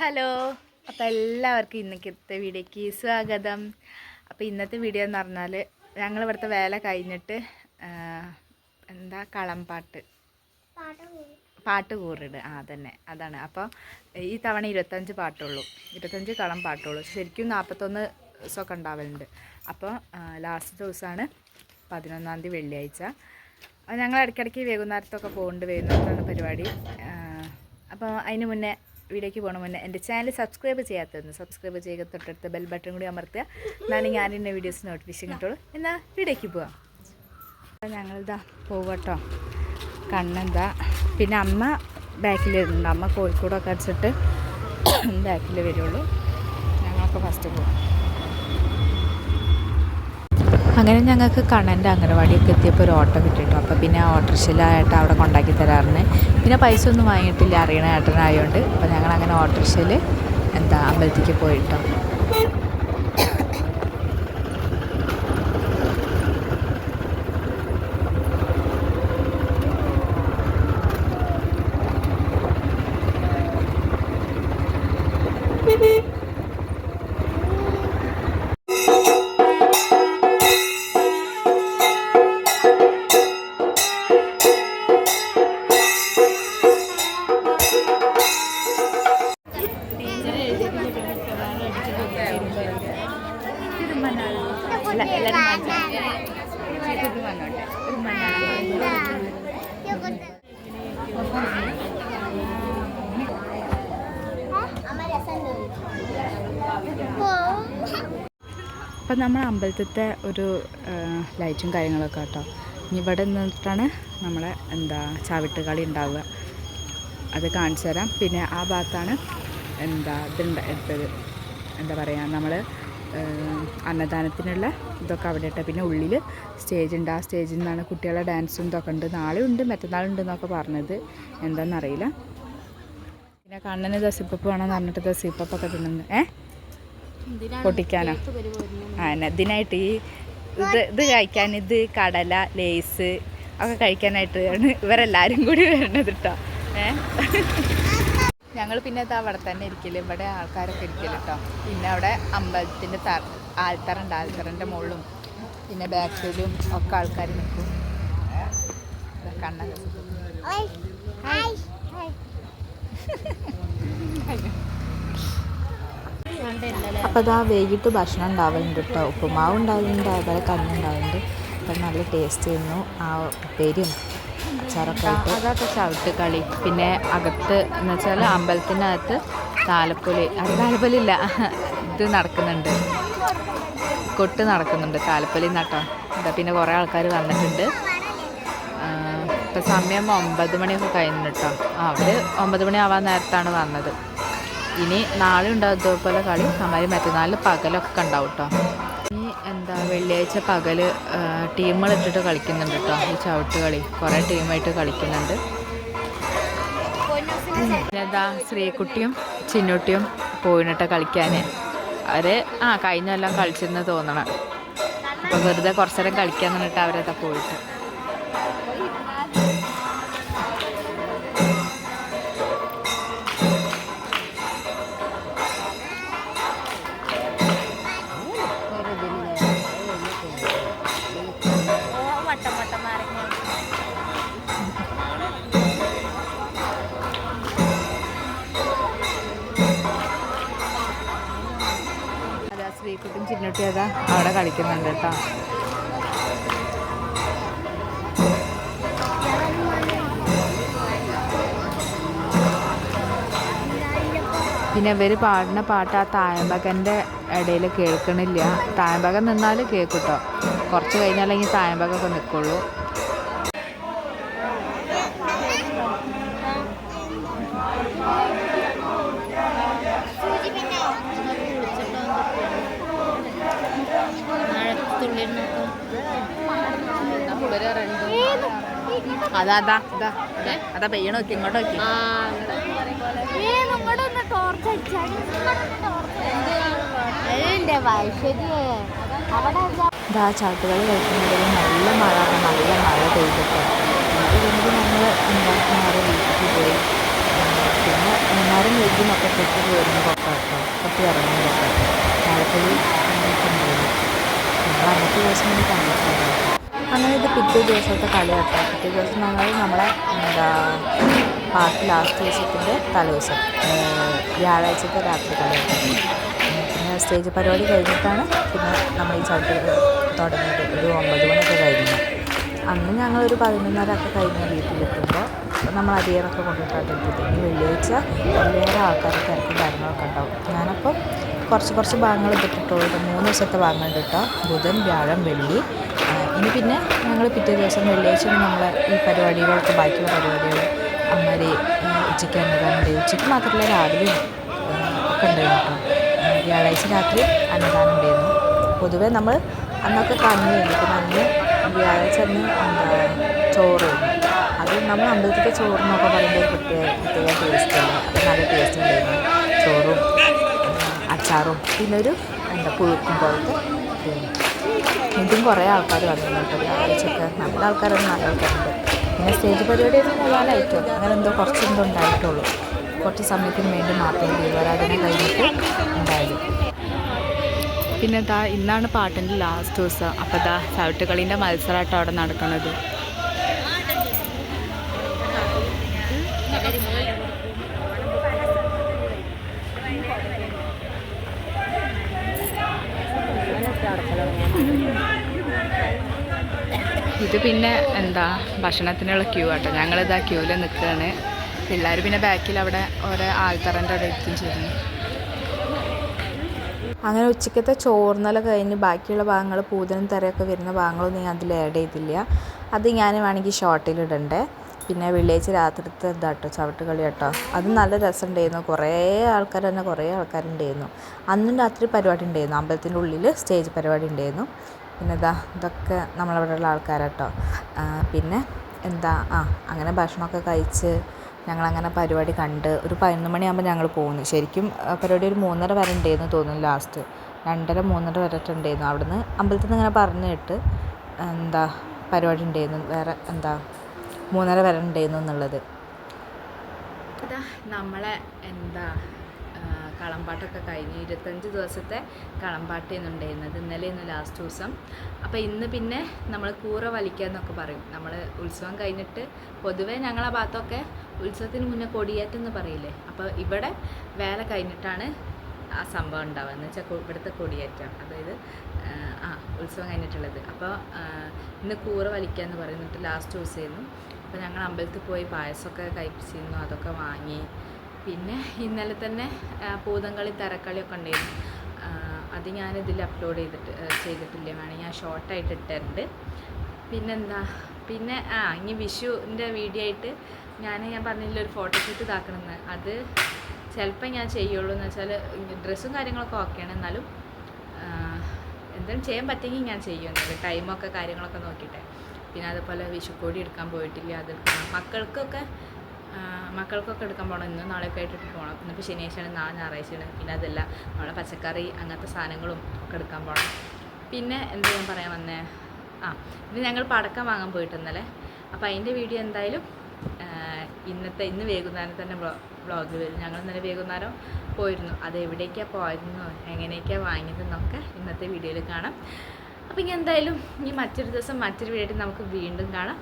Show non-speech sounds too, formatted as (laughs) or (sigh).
Hello. അപ്പോൾ എല്ലാവർക്കും ഇന്നത്തെ വീഡിയോക്ക് സ്വാഗതം. അപ്പോൾ ഇന്നത്തെ വീഡിയോ എന്ന് പറഞ്ഞാൽ ഞങ്ങൾ ഇവിടുത്തെ വേല കഴിഞ്ഞിട്ട് എന്താ കളംപാട്ട് പാട്ട്. കൂറിട്. ആ തന്നെ അതാണ്. അപ്പോൾ ഈ തവണ ഇരുപത്തഞ്ച് പാട്ടുള്ളൂ. ഇരുപത്തഞ്ച് കളം പാട്ടുള്ളൂ. ശരിക്കും നാൽപ്പത്തൊന്ന് ദിവസമൊക്കെ ഉണ്ടാവലുണ്ട്. അപ്പോൾ ലാസ്റ്റ് ദിവസമാണ് പതിനൊന്നാം തീയതി വെള്ളിയാഴ്ച. ഞങ്ങൾ ഇടയ്ക്കിടയ്ക്ക് വൈകുന്നേരത്തൊക്കെ പോകുന്നുണ്ട് വൈകുന്നേരത്താണ് പരിപാടി. അപ്പോൾ അതിന് മുന്നേ വീഡിയോയ്ക്ക് പോകണ മുന്നേ എന്റെ ചാനൽ സബ്സ്ക്രൈബ് ചെയ്യാത്തതെന്ന് സബ്സ്ക്രൈബ് ചെയ്യുക തൊട്ടടുത്ത ബെൽ ബട്ടൺ കൂടി അമർത്തുക. എന്നാലും ഞാൻ എന്റെ വീഡിയോസ് നോട്ടിഫിക്കേഷൻ കിട്ടുള്ളൂ. എന്നാൽ വീഡിയോയ്ക്ക് പോവാം. ഞങ്ങളിതാ പോവട്ടോ. കണ്ണെന്താ പിന്നെ അമ്മ ബാക്കിൽ വരുന്നുണ്ട് അമ്മ കോഴിക്കോടൊക്കെ അടിച്ചിട്ട് ബാക്കിൽ വരുള്ളൂ. ഞങ്ങളൊക്കെ ഫസ്റ്റ് പോകും അങ്ങനെ ഞങ്ങൾക്ക് കണ്ണന്റെ അംഗനവാടിയൊക്കെ എത്തിയപ്പോൾ ഒരു ഓട്ടോ കിട്ടിയിട്ടു. അപ്പോൾ പിന്നെ ആ ഓട്ടോറിക്ഷയിലായിട്ട് അവിടെ കൊണ്ടാക്കി തരാറുണ്ട്. പിന്നെ പൈസ ഒന്നും വാങ്ങിയിട്ടില്ല. അറിയണ ഏട്ടനായതുകൊണ്ട് അപ്പോൾ ഞങ്ങൾ അങ്ങനെ ഓട്ടോറിക്ഷയിൽ എന്താ അമ്പലത്തിലേക്ക് പോയിട്ടോ. അപ്പം നമ്മൾ അമ്പലത്തിലത്തെ ഒരു ലൈറ്റും കാര്യങ്ങളൊക്കെ കേട്ടോ. ഇവിടെ നിന്നിട്ടാണ് നമ്മളെ എന്താ ചവിട്ട് കളി ഉണ്ടാവുക. അത് കാണിച്ചു തരാം. പിന്നെ ആ ഭാഗത്താണ് എന്താ ഇതുണ്ട് എടുത്തത് എന്താ പറയുക നമ്മൾ അന്നദാനത്തിനുള്ള ഇതൊക്കെ അവിടെ ഇട്ട. പിന്നെ ഉള്ളിൽ സ്റ്റേജ് ഉണ്ട്. ആ സ്റ്റേജിൽ നിന്നാണ് കുട്ടികളെ ഡാൻസും ഇതൊക്കെ ഉണ്ട്. നാളെ ഉണ്ട് മറ്റന്നാളുണ്ട് എന്നൊക്കെ പറഞ്ഞത്. എന്താണെന്നറിയില്ല. പിന്നെ കണ്ണന് ദസിപ്പപ്പ് വേണമെന്ന് പറഞ്ഞിട്ട് ദസിപ്പപ്പൊക്കെ തിന്നുന്നു. ഏ? പൊട്ടിക്കാനോ? ആ ഇതിനായിട്ട് ഈ ഇത് ഇത് കഴിക്കാൻ ഇത് കടല ലേസ് ഒക്കെ കഴിക്കാനായിട്ട് ആണ് ഇവരെല്ലാവരും കൂടി വരണത് കേട്ടോ ഏ? ഞങ്ങൾ പിന്നെ ഇത് അവിടെ തന്നെ ഇരിക്കില്ല ഇവിടെ ആൾക്കാരൊക്കെ ഇരിക്കില്ല കേട്ടോ പിന്നെ അവിടെ അമ്പലത്തിന്റെ തറ ആൽത്തറുണ്ട് ആൽത്തറിന്റെ മുകളിലും പിന്നെ ബാക്കിലും ഒക്കെ ആൾക്കാർ നിൽക്കും കണ്ണ (laughs) അപ്പോൾ അതാ വൈകിട്ട് ഭക്ഷണം ഉണ്ടാവലുണ്ട് കേട്ടോ ഉപ്പുമാവ് ഉണ്ടാവലുണ്ട് അതുപോലെ കഞ്ഞി ഉണ്ടാവലുണ്ട് അപ്പം നല്ല ടേസ്റ്റ് ചെയ്യുന്നു ആ ഉപ്പേരിയും അച്ചാറൊക്കെ ആയിട്ട്. അതൊക്കെ ചവിട്ട് കളി. പിന്നെ അകത്ത് എന്ന് വെച്ചാൽ അമ്പലത്തിനകത്ത് താലപ്പൊലി. അത് താലപ്പൊലി ഇല്ല ഇത് നടക്കുന്നുണ്ട്. കൊട്ട് നടക്കുന്നുണ്ട് താലപ്പൊലി നട്ടോ എന്താ പിന്നെ കുറേ ആൾക്കാർ വന്നിട്ടുണ്ട്. ഇപ്പം സമയം ഒമ്പത് മണിയൊക്കെ കഴിഞ്ഞിട്ടോ കേട്ടോ അവർ ഒമ്പത് മണി ആവാൻ നേരത്താണ് വന്നത്. ഇനി നാളെ ഉണ്ടാവും ഇതുപോലെ കളി അമ്മാരി മറ്റന്നാൾ പകലൊക്കെ ഉണ്ടാവും കേട്ടോ ഇനി എന്താ വെള്ളിയാഴ്ച പകൽ ടീമുകളിട്ടിട്ട് കളിക്കുന്നുണ്ട് കേട്ടോ ഈ ചവിട്ട് കളി. കുറേ ടീമായിട്ട് കളിക്കുന്നുണ്ട്. പിന്നെന്താ ശ്രീകുട്ടിയും ചിന്നുട്ടിയും പോയിട്ട് കളിക്കാൻ അവർ ആ കഴിഞ്ഞ എല്ലാം തോന്നണം. അപ്പോൾ വെറുതെ കുറച്ചേരം കളിക്കാൻ നിന്നിട്ട് അവരതാ പോയിട്ട്. ചിന്നുട്ടി അതാ അവിടെ കളിക്കുന്നുണ്ട് കേട്ടോ. പിന്നെ ഇവർ പാടുന്ന പാട്ട് ആ തായമ്പകന്റെ ഇടയിൽ കേൾക്കണില്ല. തായമ്പകം നിന്നാൽ കേൾക്കും കേട്ടോ കുറച്ച് കഴിഞ്ഞാലെങ്കിൽ തായമ്പകമൊക്കെ നിൽക്കുള്ളൂ. അതാ അതാ ഇതാ ഇതാ. അതാ പെയ്യണ നോക്കി ഇങ്ങോട്ട് നോക്കി. ഇതാ ചാട്ടുകളി കളിക്കുന്നുണ്ടെങ്കിൽ നല്ല മഴ നല്ല മഴ പെയ്തിട്ട്. കഴിഞ്ഞ് ഞങ്ങൾ നേരെ വീട്ടിൽ പോയി. പിന്നെ മൂന്നാറും വീട്ടിനൊക്കെ കെട്ടി പോയിരുന്നു കൊക്കാട്ടോ കൊത്തി ഇറങ്ങുന്ന കൊക്കാട്ടോ താഴെപ്പൊടി കണ്ടിരുന്നു ഞങ്ങൾ അന്നത്തെ ദിവസം ഒന്ന് കണ്ടിട്ടുണ്ട് അങ്ങനെ ഇത് പിറ്റേ ദിവസത്തെ കളിയാട്ടോ. പിറ്റേ ദിവസം ഞങ്ങൾ നമ്മളെ എന്താ പാർട്ടി ലാസ്റ്റ് ദിവസത്തിന്റെ തലേദിവസം വ്യാഴാഴ്ചത്തെ രാത്രി കളിയാട്ടോ. പിന്നെ സ്റ്റേജ് പരിപാടി കഴിഞ്ഞിട്ടാണ് പിന്നെ നമ്മൾ ഈ ചവിട്ട് തുടങ്ങിയത്. ഒരു ഒമ്പത് മണിയൊക്കെ കഴിഞ്ഞു. അന്ന് ഞങ്ങളൊരു പതിനൊന്നര ഒക്കെ കഴിഞ്ഞ വീട്ടിലെത്തുമ്പോൾ നമ്മൾ അരിയറൊക്കെ എത്തിയത് ഇനി വെള്ളിയാഴ്ച വെള്ളിയേറെ ആൾക്കാർ തിരക്കും കാര്യങ്ങളൊക്കെ ഉണ്ടാവും. ഞാനപ്പോൾ കുറച്ച് കുറച്ച് ഭാഗങ്ങൾ ഇട്ടിട്ടുള്ളൂ മൂന്ന് ദിവസത്തെ ഭാഗങ്ങൾ ഇട്ടിട്ടോ ബുധൻ വ്യാഴം വെള്ളി ഇനി പിന്നെ ഞങ്ങൾ പിറ്റേ ദിവസം വെള്ളിയാഴ്ച നമ്മൾ ഈ പരിപാടികളൊക്കെ ബാക്കിയുള്ള പരിപാടികൾ അമ്മര് ഉച്ചയ്ക്ക് അന്നദാനം ഉച്ചയ്ക്ക് മാത്രമല്ല രാവിലെ ഒക്കെ ഉണ്ടായിരുന്നു കേട്ടോ. വ്യാഴാഴ്ച രാത്രി അന്നദാനം ഉണ്ടായിരുന്നു. പൊതുവെ നമ്മൾ അന്നൊക്കെ കഞ്ഞിയായിരുന്നു. പിന്നെ അന്ന് വ്യാഴാഴ്ച അന്ന് എന്താ ചോറായിരുന്നു അത് നമ്മൾ അമ്പലത്തിലെ ചോറെന്നൊക്കെ പറയുമ്പോൾ പ്രത്യേക പ്രത്യേക ടേസ്റ്റ് അല്ല? അത് നല്ല ടേസ്റ്റ് ഉണ്ടായിരുന്നു. ചോറും അച്ചാറും. പിന്നെ ഒരു എന്താ പുഴുക്കും പോലത്തെ. ഇതും കുറേ ആൾക്കാർ വന്നിട്ടുണ്ട് കേട്ടോ. നല്ല ആൾക്കാരൊന്നും നല്ല ആൾക്കാരുണ്ട് പിന്നെ സ്റ്റേജ് പരിപാടി ഒരു മൂന്നാലായിട്ടോ അങ്ങനെ എന്തോ കുറച്ചെന്തോ ഉണ്ടായിട്ടുള്ളൂ. കുറച്ച് സമയത്തിന് വേണ്ടി മാത്രം ദീപാരാധന കഴിഞ്ഞിട്ട് ഉണ്ടായത് പിന്നെ ദാ ഇന്നാണ് പാട്ടിന്റെ ലാസ്റ്റ് ദിവസം. അപ്പോൾ ദാ ചവിട്ടുകളീന്റെ മത്സരമായിട്ട് അവിടെ നടക്കുന്നത് ഇത് പിന്നെ എന്താ ഭക്ഷണത്തിനുള്ള ക്യൂ ആട്ടോ. ഞങ്ങളിതാ ക്യൂവിൽ നിൽക്കുകയാണ് പിള്ളേർ പിന്നെ ബാക്കിൽ അവിടെ ഓരോ ആൾത്തറന്റെ അവിടെ എത്തും ചെയ്തു അങ്ങനെ ഉച്ചക്കത്തെ ചോർന്നല കഴിഞ്ഞ് ബാക്കിയുള്ള ഭാഗങ്ങൾ പൂതനും തരയൊക്കെ വരുന്ന ഭാഗങ്ങളൊന്നും ഞാൻ അതിൽ ആഡ് ചെയ്തില്ല. അത് ഞാൻ വേണമെങ്കിൽ ഷോർട്ടിലിടണ്ടേ പിന്നെ വെള്ളിയാഴ്ച രാത്രിത്തെ ഇതാട്ടോ ചവിട്ട് കളി കേട്ടോ അത് നല്ല രസമുണ്ടായിരുന്നു. കുറേ ആൾക്കാർ തന്നെ കുറേ ആൾക്കാരുണ്ടായിരുന്നു. അന്നും രാത്രി പരിപാടി ഉണ്ടായിരുന്നു. അമ്പലത്തിന്റെ ഉള്ളിൽ സ്റ്റേജ് പരിപാടി ഉണ്ടായിരുന്നു. പിന്നെ ഇതാ ഇതൊക്കെ നമ്മളവിടെയുള്ള ആൾക്കാരാട്ടോ. കേട്ടോ പിന്നെ എന്താ ആ അങ്ങനെ ഭക്ഷണമൊക്കെ കഴിച്ച് ഞങ്ങളങ്ങനെ പരിപാടി കണ്ട് ഒരു പതിനൊന്ന് മണിയാകുമ്പോൾ ഞങ്ങൾ പോകുന്നു. ശരിക്കും പരിപാടി ഒരു മൂന്നര വരെ ഉണ്ടായിരുന്നു തോന്നുന്നു ലാസ്റ്റ് രണ്ടര മൂന്നര വരെ ഉണ്ടായിരുന്നു. അവിടുന്ന് അമ്പലത്തിൽ നിന്ന് ഇങ്ങനെ പറഞ്ഞു കേട്ട് എന്താ പരിപാടി ഉണ്ടായിരുന്നു. വേറെ എന്താ മൂന്നര വരെ ഉണ്ടായിരുന്നു എന്നുള്ളത്. നമ്മളെ എന്താ കളമ്പാട്ടൊക്കെ കഴിഞ്ഞ് ഇരുപത്തഞ്ച് ദിവസത്തെ കളമ്പാട്ടേന്ന് ഉണ്ടായിരുന്നത്. ഇന്നലെ ഇന്ന് ലാസ്റ്റ് ദിവസം. അപ്പോൾ ഇന്ന് പിന്നെ നമ്മൾ കൂറ വലിക്കുക എന്നൊക്കെ പറയും. നമ്മൾ ഉത്സവം കഴിഞ്ഞിട്ട് പൊതുവേ ഞങ്ങളെ ഭാഗത്തൊക്കെ ഉത്സവത്തിന് മുന്നേ കൊടിയേറ്റം എന്ന് പറയില്ലേ? അപ്പോൾ ഇവിടെ വേല കഴിഞ്ഞിട്ടാണ് ആ സംഭവം ഉണ്ടാവുക. എന്ന് വെച്ചാൽ ഇവിടുത്തെ കൊടിയേറ്റം. അതായത് ആ ഉത്സവം കഴിഞ്ഞിട്ടുള്ളത്. അപ്പോൾ ഇന്ന് കൂറ വലിക്കുക എന്ന് പറയുന്നിട്ട് ലാസ്റ്റ് ദിവസമായിരുന്നു അപ്പോൾ ഞങ്ങൾ അമ്പലത്തിൽ പോയി പായസമൊക്കെ കഴിപ്പിച്ചിരുന്നു അതൊക്കെ വാങ്ങി. പിന്നെ ഇന്നലെ തന്നെ പൂതങ്കളി തരക്കളിയൊക്കെ ഉണ്ടായിരുന്നു. അത് ഞാനിതിൽ അപ്ലോഡ് ചെയ്തിട്ട് ചെയ്തിട്ടില്ല വേണമെങ്കിൽ ഞാൻ ഷോർട്ടായിട്ട് ഇട്ടിട്ടുണ്ട്. പിന്നെന്താ? പിന്നെ ആ ഇനി വിഷുവിന്റെ വീഡിയോ ആയിട്ട് ഞാൻ ഞാൻ പറഞ്ഞില്ല ഒരു ഫോട്ടോഷൂട്ട് ഇതാക്കണമെന്ന് അത് ചിലപ്പോൾ ഞാൻ ചെയ്യുള്ളൂ എന്ന് വെച്ചാൽ ഡ്രസ്സും കാര്യങ്ങളൊക്കെ ഓക്കെയാണ് എന്നാലും എന്തായാലും ചെയ്യാൻ പറ്റുമെങ്കിൽ ഞാൻ ചെയ്യുമെന്നില്ല ടൈമൊക്കെ കാര്യങ്ങളൊക്കെ നോക്കിയിട്ട്. പിന്നെ അതുപോലെ വിഷുക്കോടി എടുക്കാൻ പോയിട്ടില്ല അത് മക്കൾക്കൊക്കെ മക്കൾക്കൊക്കെ എടുക്കാൻ പോകണം ഇന്നും നാളെയൊക്കെ ആയിട്ട് പോകണം ഇന്നിപ്പോൾ ശനിയാഴ്ചയാണ് നാളെ ഞായറാഴ്ചയാണ്. പിന്നെ അതല്ല നമ്മളെ പച്ചക്കറി അങ്ങനത്തെ സാധനങ്ങളും ഒക്കെ എടുക്കാൻ പോകണം പിന്നെ എന്താ ഞാൻ പറയാൻ വന്നേ? ആ ഇത് ഞങ്ങൾ പടക്കം വാങ്ങാൻ പോയിട്ട് ഇന്നലെ അപ്പോൾ അതിന്റെ വീഡിയോ എന്തായാലും ഇന്നത്തെ ഇന്ന് വൈകുന്നേരം തന്നെ വ്ളോഗ് വരും. ഞങ്ങൾ ഇന്നലെ വൈകുന്നേരം പോയിരുന്നു. അത് എവിടേക്കാണ് പോയിരുന്നു എങ്ങനെയൊക്കെയാണ് വാങ്ങിയതെന്നൊക്കെ ഇന്നത്തെ വീഡിയോയിൽ കാണാം. അപ്പോൾ ഇനി എന്തായാലും ഇനി മറ്റൊരു ദിവസം മറ്റൊരു വീഡിയോ നമുക്ക് വീണ്ടും കാണാം.